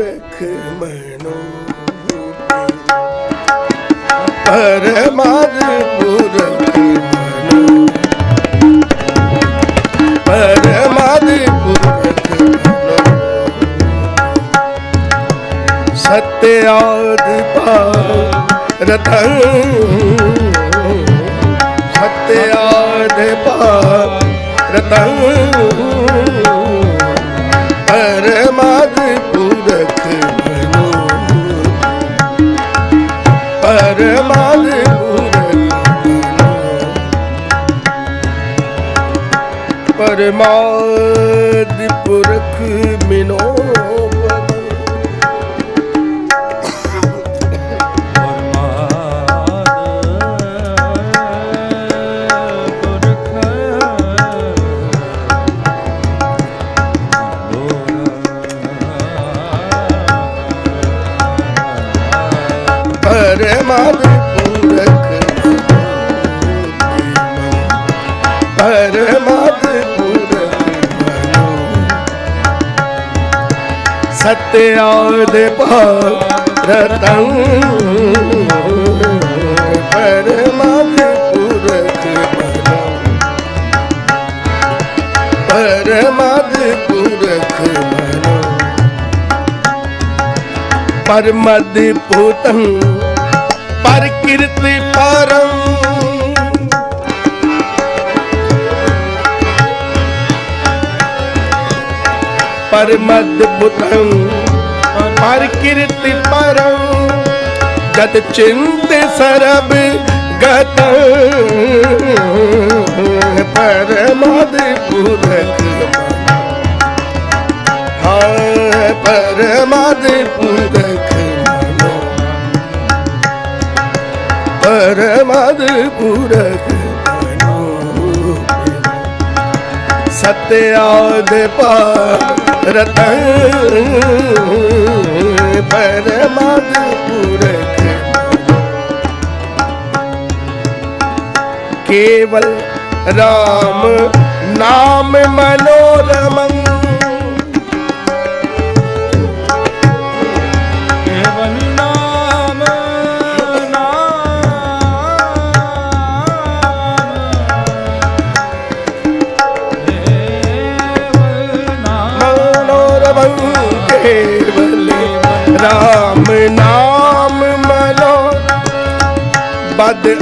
ਪੁਰਖ ਮਨੋ ਪਰਮਾਦ ਪੁਰਖ ਮਨੋ ਪਰਮਾਦ ਪੁਰਖ ਮਨੋ ਸਤਿਆਦ ਰਤਨ ਸਤਿਆਦ ਰਤਨ। ਪਰਮਾਦ ਸਤਿਆਦ ਰਤਨ ਪਰਮਾਦ ਪੁਰਖ ਮਨੋ ਪਰਮਾਦ ਪੁਰਖ ਮਨੋ ਪਰਮਦ ਭੂਤੰ ਪਰ ਕਿਰਤ ਪਰੰ ਪਰਮਦ ਭੂਤੰ ਪਰ ਕਿਰਤ ਪਰੰ ਜਤ ਚਿੰਤ ਸਰਬ ਗਤ ਪਰਮਦ ਪੁਰਖ ਹਾਂ ਪਰਮਦ ਪੁਰਖ ਮਨੋ। ਪਰਮਦ ਪੁਰਖ ਰਤਨ ਪਰਮਦ ਪੁਰਖ ਕੇਵਲ ਰਾਮ ਨਾਮ ਮਨੋਰਮ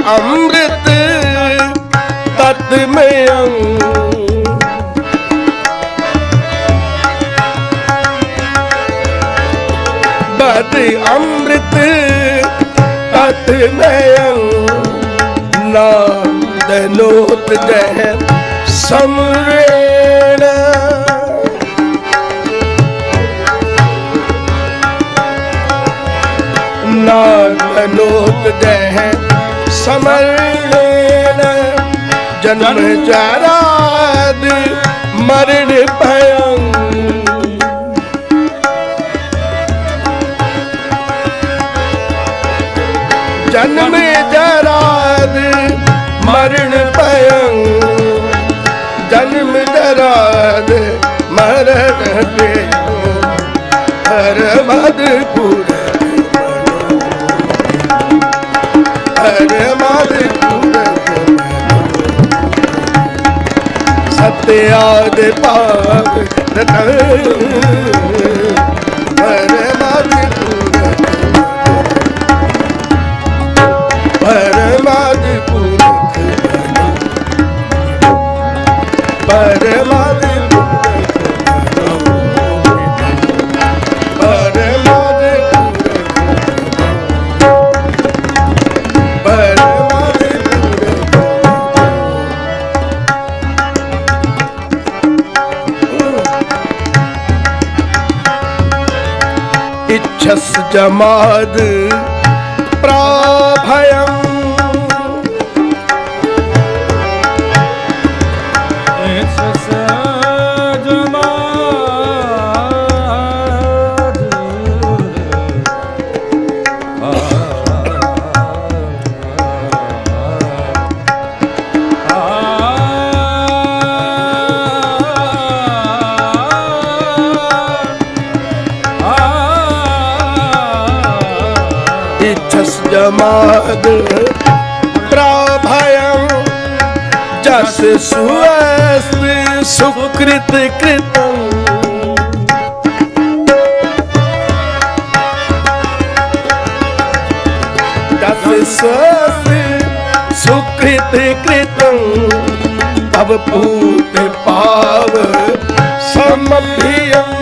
ਅੰਮ੍ਰਿਤ ਤਤ ਮਯੰ ਬਦ ਅੰਮ੍ਰਿਤ ਤਤ ਮਯੰ ਨਾਦ ਲੋਤ ਜਹ ਸਮਰੇਣ। ਨਾਦ ਲੋਕ ਜਹ ਸਮਰੇਣ ਜਨਮ ਚਾਰਾਦ ਮਰਨ ਭਯੰ। ਜਨਮ ਜਰਾਦ ਮਰਨ ਭਯੰ। ਜਨਮ ਜਰਾਦ ਮਰਨ ਭਯੰ। ਹਰ ਮਦ ਪੁਰਖ ਸਤਿਆਦ ਭਾਗ ਰਤਨ ਹਰ ਮਦ ਪੁਰਖ ਪਰਮਾਦ ਪੁਰਖ ਪਰਮਾਦ ਪੁਰਖ ਜਮਾਦ इच्छस जमाद प्राभयं जस सुअस्त सुकृत कृतं जस सुअस्त सुकृत कृतं तव पूत पाव समभियम्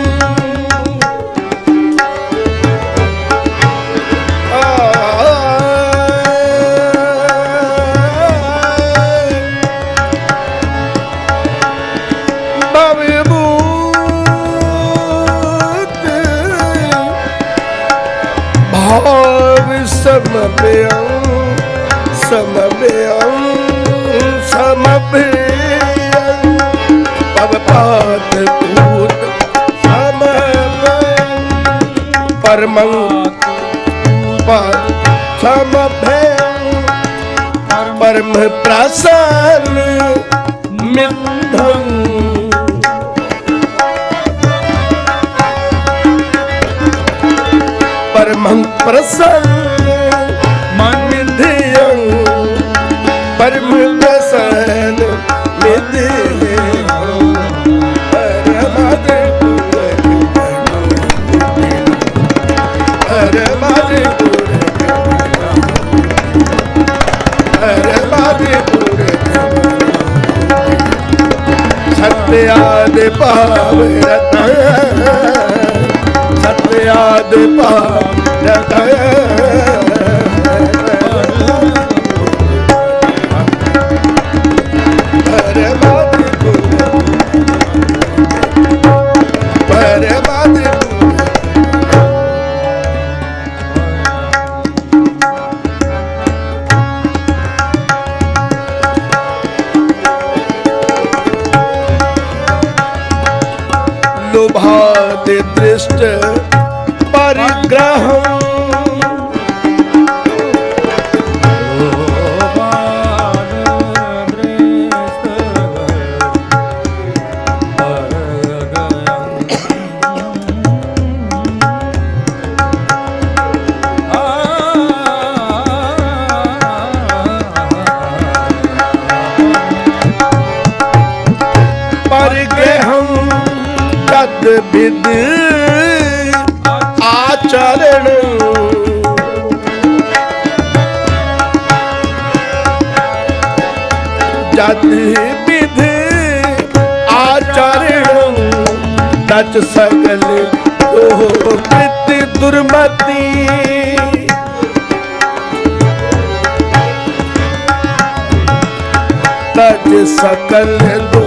समभ्यं समभ्यं समभ्यं पवपात पूत समभ्यं परमं समभ्यं परम प्रसन्न मिथं परमं प्रसन्न कर्म प्रसन्न मित सत्याद पाव रतन सत्याद पाव रतन just ਸਦ ਬਿਦ ਆਚਰਣ। ਜਦ ਬਿਦ ਆਚਰਣ ਤਚ ਸਗਲ ਉਹ ਪਿਤ ਦੁਰਮਤੀ। ਤਜ ਸਕਲ ਦੋ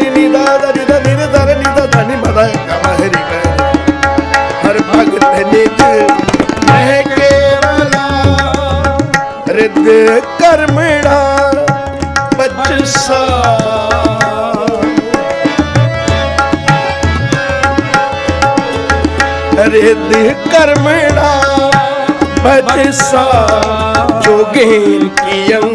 ਦ ਗ ਮ ਦ ਨੀ ਨੀ ਨੀ ਦ ਦ ਹਰੀ ਗ ਹਰ ਭਗਤ ਨਿਜ ਮਹਿ ਕੇਵਲਾ ਰਿਦ ਕਰਮਣਾ ਬਚਸਾ। ਰਿਦ ਕਰਮਣਾ ਬਚਸਾ, ਜੋਗੇਨ ਕੀਯੰ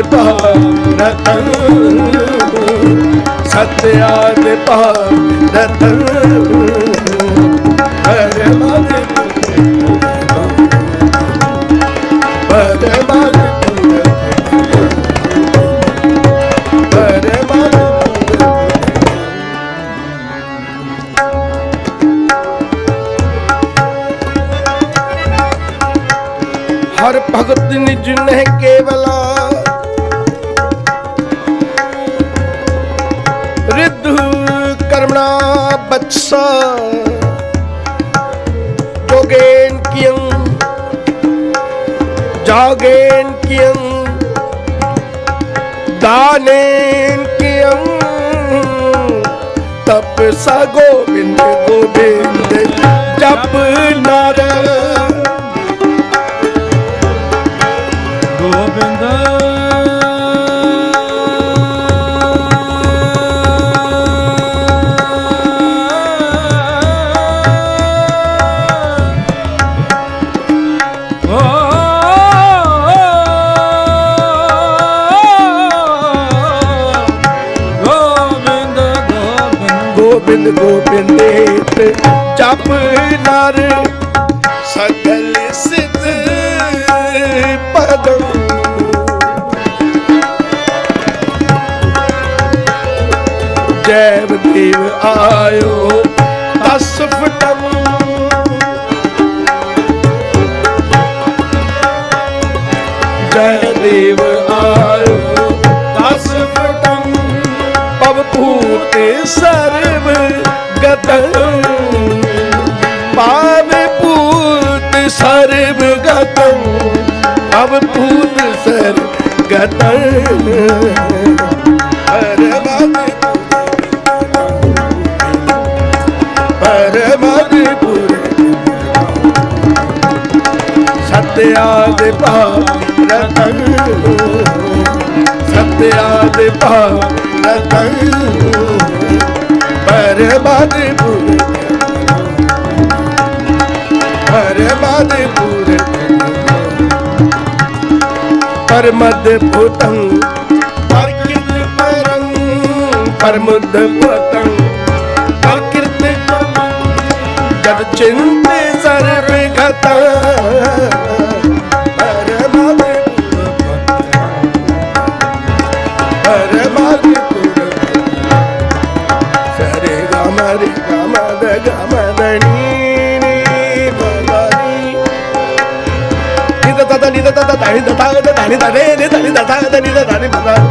ਦੇ ਭਾਰਤਨ ਸਤਿਆ ਦੇ ਭਾਰਤਨ ਪਰਮਾ ਪਰਮਾ ਦੇ ਪਰਮਾ ਹਰ ਭਗਤ ਨਿਜ ਨਹਿ ਕੇਵਲਾ ਕਰਮਣਾ ਬਚਸਾ ਜੋਗੇਨ ਕਿਯੰ ਜਾਗੇਨ ਕਿਯੰ ਦਾਨੇਨ ਕਿਯੰ ਤਪਸਾ ਗੋਬਿੰਦ ਗੋਬਿੰਦ ਜਪ ਗੋਬਿੰਦ ਗੋਬਿੰਦੇਤ ਜਪ ਨਰ ਸਗਲ ਸਿਧ ਪਦੰ ਜੈਵ ਦੇਵ ਆਇਓ ਦਸ ਜੈ ਦੇਵ ਭੂਤ ਸਰਬ ਗਤੰ ਪਾਵੇ ਭੂਤ ਸਰਬ ਗਤੰ ਪਵ ਭੂਤ ਸਰਬ ਗਤੰ ਪਰਮਦਪੁਰ ਸਤਿਆ ਦੇ ਭਾਰਤਨ ਸਤਿਆ ਦੇ ਭਾਰਤਨ ਪਰਮਦਪੁਰ ਪਰਮਦਪੁਰ ਪਰਮਦ ਭੂਤੰ ਪਰਕਿਰਤ ਪਰੰ ਪਰਮਦ ਭੂਤੰ ਪਰਕਿਰਤ ਜਦ ਚਿੰਤੇ ਨੀ ਦ ਦ ਨੀ ਦ ਦ ਦ ਨੀ ਦ ਦ ਦ ਨੀ ਦ ਰੇ ਨੀ ਦ